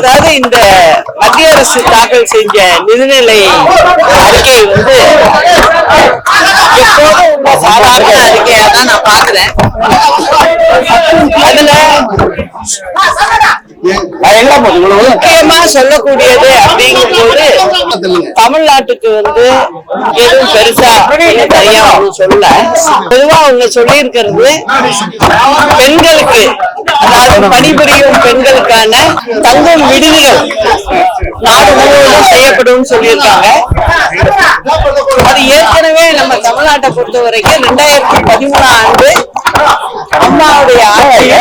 அதாவது இந்த மத்திய அரசு தாக்கல் செஞ்ச நிதிநிலை அறிக்கை வந்து எப்போதும் சாதாரண அறிக்கையா தான் நான் பாக்குறேன் அதுல முக்கியமா சொல்லக்கூடியது அப்படிங்கும்போது தமிழ்நாட்டுக்கு வந்து எதுவும் பெருசா ஒண்ணும் தனியா சொல்லல. பொதுவா அவங்க சொல்லி இருக்கிறது பெண்களுக்கு அதாவது பணிபுரியும் பெண்களுக்கு பெண்களுக்கான தங்கும் விடுதிகள். நாடு முழுவதும் செய்யப்படும் சொல்லியிருக்காங்க. அது ஏற்கனவே நம்ம தமிழ்நாட்டை பொறுத்த வரைக்கும் ரெண்டாயிரத்தி பதிமூணாம் ஆண்டு அம்மாவுடைய ஆட்சியில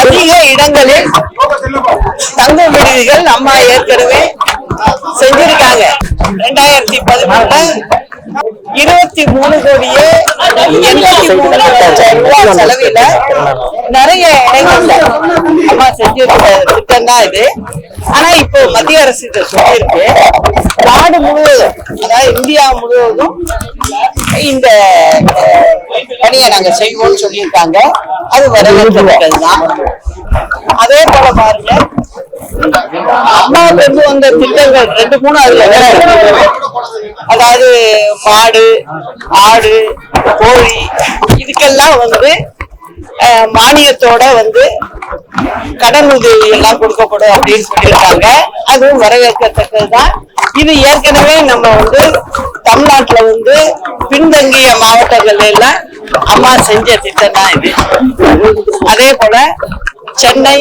அதிக இடங்களில் தங்கும் விடுதிகள் அம்மா ஏற்கனவே செஞ்சிருக்காங்க. ரெண்டாயிரத்தி பதிமூணுல இருபத்தி மூணு கோடியே எண்பத்தி மூணு லட்சம் செலவில நிறைய இடங்கள்ல அம்மா செஞ்சிருக்க திட்டம் தான் இது ஆனா இப்போ மத்திய அரசு இதை சொல்லியிருக்கு நாடு முழுவதும் அதாவது இந்தியா முழுவதும் இந்த பணியை நாங்க செய்வோம்னு சொல்லியிருக்காங்க அது வரவேற்கத்தக்கதுதான் அதே போல பாருங்க அம்மா கொண்டு வந்த திட்டங்கள் ரெண்டு மூணு அதுல அதாவது மாடு ஆடு கோழி இதுக்கெல்லாம் வந்து மானியத்தோட வந்து கடன் உதவி எல்லாம் கொடுக்கப்படும் அப்படின்னு சொல்லியிருக்காங்க. அதுவும் வரவேற்கத்தக்கதுதான். இது ஏற்கனவே நம்ம வந்து தமிழ்நாட்டுல வந்து பின்தங்கிய மாவட்டங்கள்ல எல்லாம் அம்மா செஞ்ச திட்டம் தான் இது. அதே போல சென்னை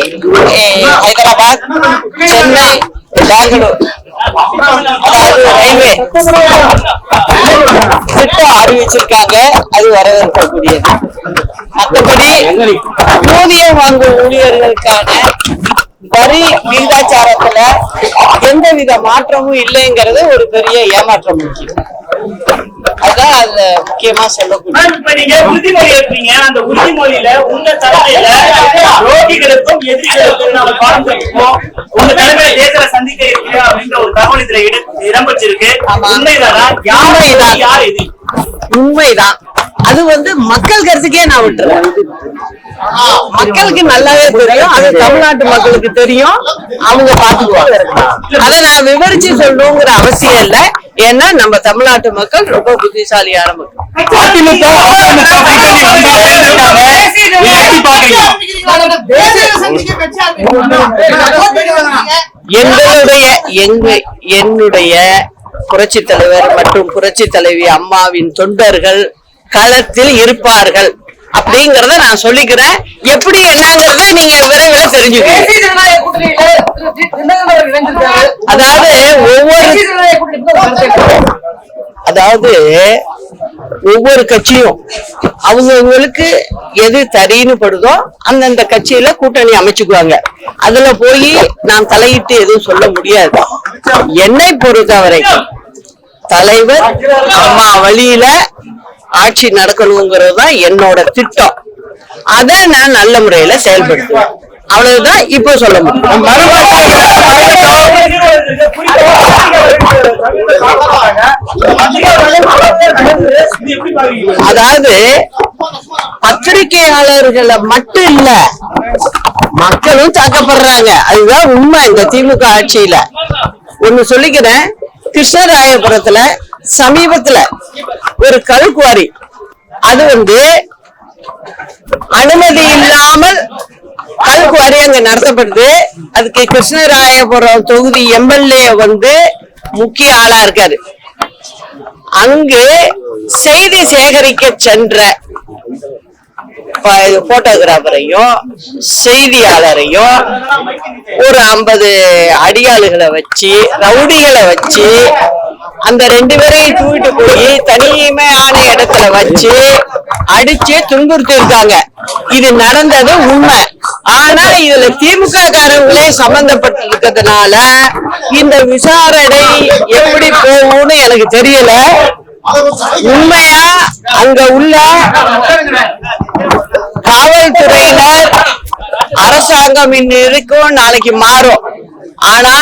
eh, ஹைதராபாத் சென்னை பெங்களூர். அதாவது ரயில்வே திட்டம் அறிவிச்சிருக்காங்க. அது வரவேற்கக்கூடியது. மற்றபடி ஊதியம் வாங்கும் ஊழியர்களுக்கான வரி விகிதாச்சாரத்துல எந்தவித மாற்றமும் இல்லைங்கிறது ஒரு பெரிய ஏமாற்றம். முக்கியம் அதான் அதுல முக்கியமா சொல்லக்கூடிய இப்ப நீங்க உறுதிமொழி எடுப்பீங்க. அந்த உறுதிமொழியில உங்க தலைமையில ரோகிகளுக்கும் எதிரிகளுக்கும் நம்ம பாடத்திற்கும் உங்க தலைமையில தேர்தலை சந்திக்க இருக்கு அப்படின்ற ஒரு தகவல் இதுல இட- இடம்பெற்றிருக்கு. உண்மைதானா? யார் எதிரி? உண்மைதான். அது வந்து மக்கள் கருத்துக்கே நான் விட்டுறேன். மக்களுக்கு நல்லாவே தெரியும். அது தமிழ்நாட்டு மக்களுக்கு தெரியும். அவங்க பாத்துக்குவாங்க அதை நான் விவரிச்சு சொல்லணுங்கிற அவசியம் இல்ல. ஏன்னா நம்ம தமிழ்நாட்டு மக்கள் ரொம்ப புத்திசாலியான மக்கள். எங்களுடைய எங்க என்னுடைய புரட்சி தலைவர் மற்றும் புரட்சி தலைவி அம்மாவின் தொண்டர்கள் களத்தில் இருப்பார்கள். அப்படிங்கறத நான் சொல்லிக்கிறேன். எப்படி என்னங்கறத நீங்க விரைவில் தெரிஞ்சுக்கணும். அதாவது ஒவ்வொரு அதாவது ஒவ்வொரு கட்சியும் அவங்கவுங்களுக்கு எது தரின்னு படுதோ அந்தந்த கட்சியில கூட்டணி அமைச்சுக்குவாங்க. அதுல போய் நான் தலையிட்டு எதுவும் சொல்ல முடியாது. என்னை பொறுத்தவரை தலைவர் அம்மா வழியில ஆட்சி நடக்கணுங்கிறது தான் என்னோட திட்டம். அதை நான் நல்ல முறையில செயல்படுத்துவேன். அவ்வளவுதான் இப்போ சொல்ல முடியும். அதாவது பத்திரிகையாளர்களை மட்டும் இல்ல மக்களும் தாக்கப்படுறாங்க. அதுதான் உண்மை இந்த திமுக ஆட்சியில. ஒண்ணு சொல்லிக்கிறேன். கிருஷ்ணராயபுரத்துல சமீபத்துல ஒரு கல்குவாரி. அது வந்து அனுமதி இல்லாமல் கல்குவாரி அங்க நடத்தப்படுது. அதுக்கு கிருஷ்ணராயபுரம் தொகுதி எம்எல்ஏ வந்து முக்கிய ஆளா இருக்காரு. அங்கு செய்தி சேகரிக்க சென்ற போட்டோகிராஃபரையும் செய்தியாளரையும் ஒரு ஐம்பது அடியாளுகளை வச்சு ரவுடிகளை வச்சு அந்த ரெண்டு பேரையும் தூக்கிட்டு போய் தனிமையான இடத்துல வச்சு அடிச்சு துன்புறுத்தி இருக்காங்க இது நடந்தது உண்மை. ஆனா இதுல திமுக காரங்களே சம்பந்தப்பட்டிருக்கிறதுனால இந்த விசாரணை எப்படி போகும்னு எனக்கு தெரியல. உண்மையா அங்க உள்ள காவல்துறையினர் அரசாங்கம் இன்னும் இருக்கும் நாளைக்கு மாறும். ஆனா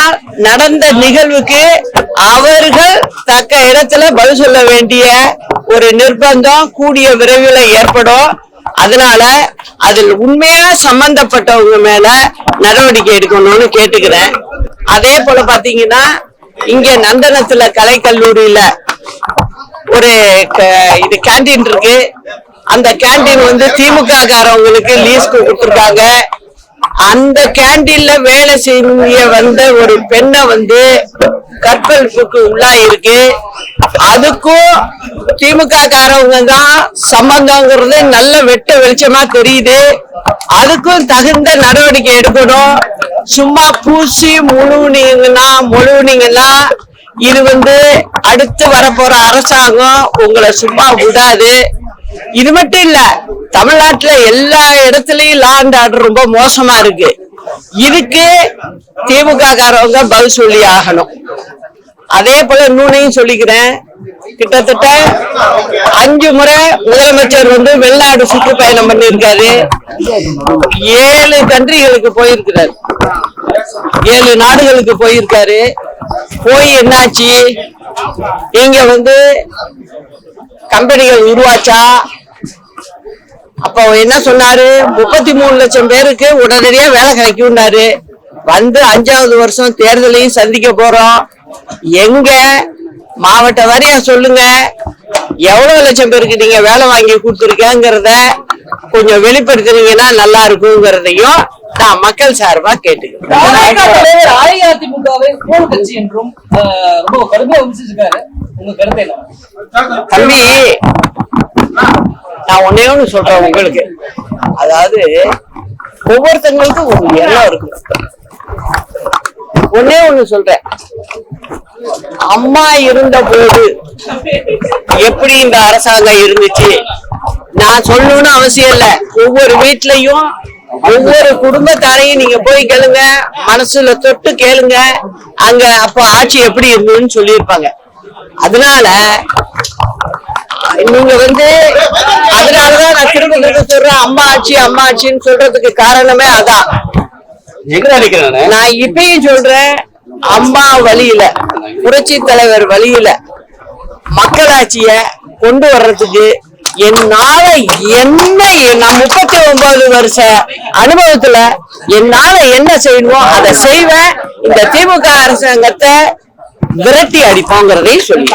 நடந்த நிகழ்வுக்கு அவர்கள் தக்க இடத்துல பதில் சொல்ல வேண்டிய ஒரு நிர்பந்தம் கூடிய விரைவில் ஏற்படும். அதனால அதில் உண்மையா சம்பந்தப்பட்டவங்க மேல நடவடிக்கை எடுக்கணும்னு கேட்டுக்கிறேன். அதே போல பாத்தீங்கன்னா இங்க நந்தனத்துல கலைக்கல்லூரியில ஒரு க- இது கேண்டீன் இருக்கு. அந்த கேண்டீன் வந்து திமுக காரவங்களுக்கு லீஸ்க்கு கொடுத்துருக்காங்க. அந்த கேண்டீன்ல வேலை செய்ய வந்த ஒரு பெண்ணை வந்து கற்பழிப்புக்கு உள்ளாயிருக்கு. அதுக்கும் திமுக காரவங்க தான் சம்பந்தங்கிறது நல்ல வெட்ட வெளிச்சமா தெரியுது. அதுக்கும் தகுந்த நடவடிக்கை எடுக்கணும். சும்மா பூசி முழுவுனீங்கன்னா முழுவுனீங்கன்னா இது வந்து அடுத்து வரப்போற அரசாங்கம் உங்களை சும்மா விடாது. இது மட்டும் இல்ல தமிழ்நாட்டுல எல்லா இடத்துலயும் லா அண்ட் ஆர்டர் ரொம்ப மோசமா இருக்கு. இதுக்கு திமுக காரவங்க பதில் சொல்லி ஆகணும். அதே போல இன்னொன்னையும் சொல்லிக்கிறேன். கிட்டத்தட்ட அஞ்சு முறை முதலமைச்சர் வந்து வெளிநாடு சுற்றுப்பயணம் பண்ணிருக்காரு ஏழு கண்ட்ரிகளுக்கு போயிருக்கிறார். ஏழு நாடுகளுக்கு போயிருக்காரு. போய் என்னாச்சு? இங்க வந்து கம்பெனிகள் உருவாச்சா? அப்போ என்ன சொன்னாரு? முப்பத்தி மூணு லட்சம் பேருக்கு உடனடியா வேலை கிடைக்கும்னாரு. வந்து அஞ்சாவது வருஷம் தேர்தலையும் சந்திக்க போறோம். எங்க? மாவட்ட வாரியா சொல்லுங்க. எவ்வளவு லட்சம் பேருக்கு நீங்க வேலை வாங்கி கொடுத்துருக்கேங்கிறத கொஞ்சம் வெளிப்படுத்துனீங்கன்னா நல்லா இருக்குங்கிறதையும் நான் மக்கள் சார்பா கேட்டுக்கிறேன் அஇஅதிமுகவை கட்சி என்றும் ரொம்ப கடுமையா விமர்சிச்சிருக்காரு. தம்பி நான் ஒன்னே ஒண்ணு சொல்றேன் உங்களுக்கு. அதாவது ஒவ்வொருத்தங்களுக்கும் ஒரு எண்ணம் இருக்கும். ஒன்னே ஒண்ணு சொல்றேன். அம்மா இருந்த போது எப்படி இந்த அரசாங்கம் இருந்துச்சு? நான் சொல்லணும்னு அவசியம் இல்ல. ஒவ்வொரு வீட்லயும் ஒவ்வொரு குடும்பத்தாரையும் நீங்க போய் கேளுங்க. மனசுல தொட்டு கேளுங்க. அங்க அப்போ ஆட்சி எப்படி இருந்ததுன்னு சொல்லியிருப்பாங்க. அதனால நீங்க வந்து அதனாலதான் நான் திரும்ப சொல்றேன் அம்மா ஆட்சி அம்மா ஆட்சின்னு சொல்றதுக்கு காரணமே அதான். நான்? இப்பயும் சொல்றேன் அம்மா வழியில புரட்சி தலைவர் வழியில மக்களாட்சிய கொண்டு வர்றதுக்கு என்னால என்ன நான் முப்பத்தி ஒன்பது வருஷ அனுபவத்துல என்னால என்ன செய்யணுமோ அதை செய்வேன். இந்த திமுக அரசாங்கத்தை விரட்டி அடிப்பாங்கிறதே சொல்லி.